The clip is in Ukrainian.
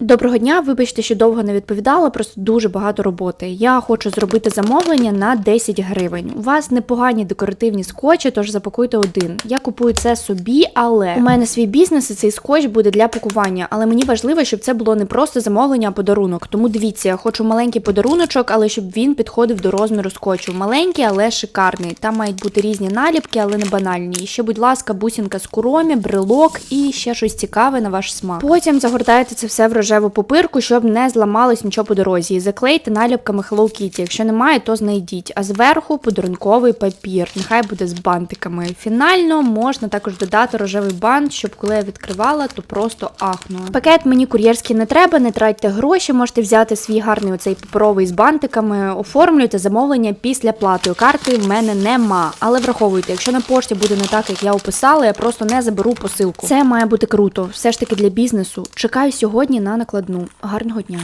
Доброго дня, вибачте, що довго не відповідала, просто дуже багато роботи. Я хочу зробити замовлення на 10 гривень. У вас непогані декоративні скотчі, тож запакуйте один. Я купую це собі, але у мене свій бізнес і цей скотч буде для пакування. Але мені важливо, щоб це було не просто замовлення, а подарунок. Тому дивіться, я хочу маленький подаруночок, але щоб він підходив до розміру скотчу. Маленький, але шикарний. Там мають бути різні наліпки, але не банальні. І ще, будь ласка, бусінка з куромі, брелок і ще щось цікаве на ваш смак. Потім загортаєте це все в рожеву пупирку, щоб не зламалось нічого по дорозі. Заклейте наліпками Hello Kitty. Якщо немає, то знайдіть. А зверху подарунковий папір. Нехай буде з бантиками. Фінально можна також додати рожевий бант, щоб коли я відкривала, то просто ахнула. Пакет мені кур'єрський не треба, не тратьте гроші. Можете взяти свій гарний оцей паперовий з бантиками, оформлюйте замовлення після плати. Карти в мене нема. Але враховуйте, якщо на пошті буде не так, як я описала, я просто не заберу посилку. Це має бути круто. Все ж таки для бізнесу. Чекаю сьогодні на накладну. Гарного дня.